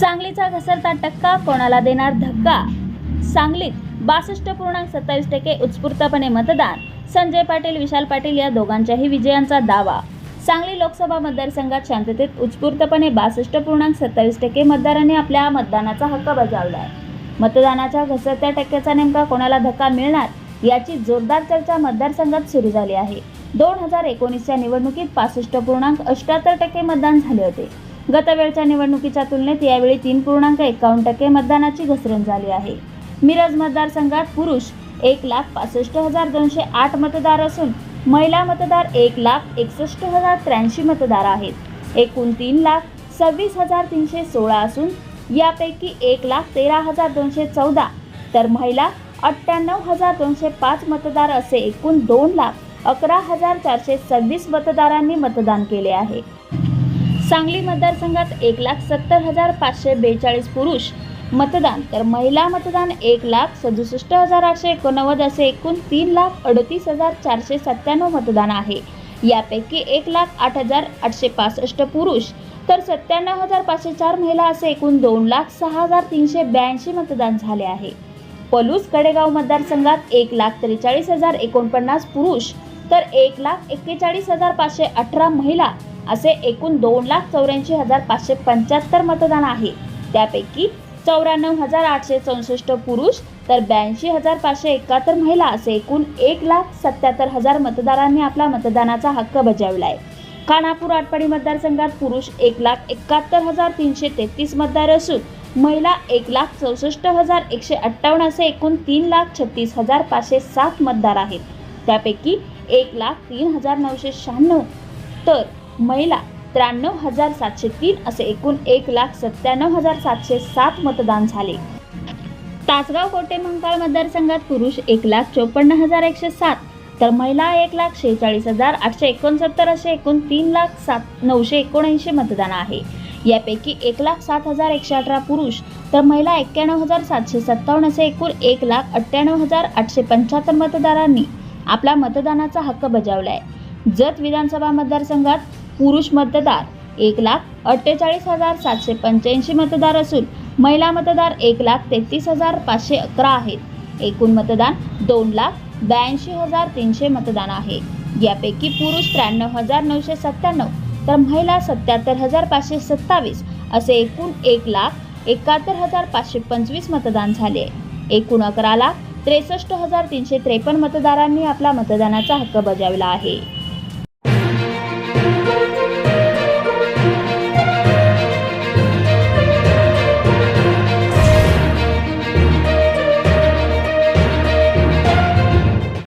सांगलीचा घसरता टक्का कोणाला देणार धक्का? सांगलीत बासष्ट पूर्णांक सत्तावीस टक्के उत्स्फूर्तपणे मतदान. संजय पाटील विशाल पाटील या दोघांच्याही विजयांचा दावा. सांगली लोकसभा मतदारसंघात शांततेत उत्स्फूर्तपणे बासष्ट पूर्णांक सत्तावीस टक्के मतदारांनी आपल्या मतदानाचा हक्क बजावलाय. मतदानाच्या घसरत्या टक्क्याचा नेमका कोणाला धक्का मिळणार याची जोरदार चर्चा मतदारसंघात सुरू झाली आहे. दोन हजार एकोणीसच्या निवडणुकीत पासष्ट पूर्णांक अष्ट्याहत्तर टक्के मतदान झाले होते. गतवेळच्या निवडणुकीच्या तुलनेत यावेळी तीन पूर्णांक एकावन्न टक्के मतदानाची घसरण झाली आहे. मिरज मतदारसंघात पुरुष एक लाख पासष्ट हजार दोनशे आठ मतदार असून महिला मतदार एक लाख एकसष्ट हजार त्र्याऐंशी मतदार आहेत. एकूण तीन लाख सव्वीस हजार तीनशे सोळा असून यापैकी एक लाख तेरा हजार दोनशे चौदा तर महिला अठ्ठ्याण्णव हजार दोनशे पाच मतदार असे एकूण दोन लाख अकरा हजार चारशे सव्वीस मतदारांनी मतदान केले आहे. सांगली मतदारसंघात एक लाख सत्तर हजार पाचशे बेचाळीस पुरुष मतदान तर महिला मतदान एक लाख सदुसष्ट हजार आठशे एकोणनव्वद असे एकूण तीन लाख अडतीस हजार चारशे सत्त्याण्णव मतदान आहे. यापैकी एक लाख आठ हजार आठशे पासष्ट पुरुष तर सत्त्याण्णव हजार पाचशे चार महिला असे एकूण दोन लाख सहा हजार तीनशे ब्याऐंशी मतदान झाले आहे. पलूस कडेगाव मतदारसंघात एक लाख त्रेचाळीस हजार एकोणपन्नास पुरुष तर एक लाख एक्केचाळीस हजार पाचशे अठरा महिला असे एकूण दोन लाख चौऱ्याऐंशी हजार पाचशे पंच्याहत्तर मतदान आहे. त्यापैकी चौऱ्याण्णव हजार आठशे चौसष्ट पुरुष तर ब्याऐंशी हजार पाचशे एकाहत्तर महिला असे एकूण एक लाख सत्याहत्तर हजार मतदारांनी आपला मतदानाचा हक्क बजावलाय. खानापूर आटपाडी मतदारसंघात पुरुष एक लाख एकाहत्तर हजार तीनशे तेहतीस मतदार असून महिला एक लाख चौसष्ट हजार एकशे अठ्ठावन्न असे एकूण तीन लाख छत्तीस हजार पाचशे सात मतदार आहेत. त्यापैकी एक लाख तीन हजार नऊशे शहाण्णव. तर महिला त्र्याण्णव हजार सातशे तीन असे एकूण एक लाख सत्त्याण्णव हजार सातशे सात मतदान झाले. तासगाव कोटे मंकाळ मतदारसंघात पुरुष एक लाख चोपन्न हजार एकशे सात तर महिला एक लाख शेहेचाळीस हजार आठशे एकोणसत्तर असे एकूण तीन लाख सात नऊशे एकोणऐंशी मतदान आहे. यापैकी एक लाख सात हजार एकशे अठरा पुरुष तर महिला एक्क्याण्णव हजार सातशे सत्तावन्न असे एकूण एक लाख अठ्ठ्याण्णव हजार आठशे पंच्याहत्तर मतदारांनी आपला मतदानाचा हक्क बजावलाय. जत विधानसभा मतदारसंघात पुरुष मतदार एक लाख अठ्ठेचाळीस हजार सातशे पंच्याऐंशी मतदार असून महिला मतदार एक लाख तेहतीस हजार पाचशे अकरा आहेत. एकूण मतदान दोन लाख ब्याऐंशी हजार तीनशे मतदान आहे. यापैकी पुरुष त्र्याण्णव हजार नऊशे सत्त्याण्णव तर महिला सत्याहत्तर हजार पाचशे सत्तावीस असे एकूण एक लाख एकाहत्तर हजार पाचशे पंचवीस मतदान झाले. एकूण अकरा लाख त्रेसष्ट हजार तीनशे त्रेपन्न मतदारांनी आपला मतदानाचा हक्क बजावला आहे.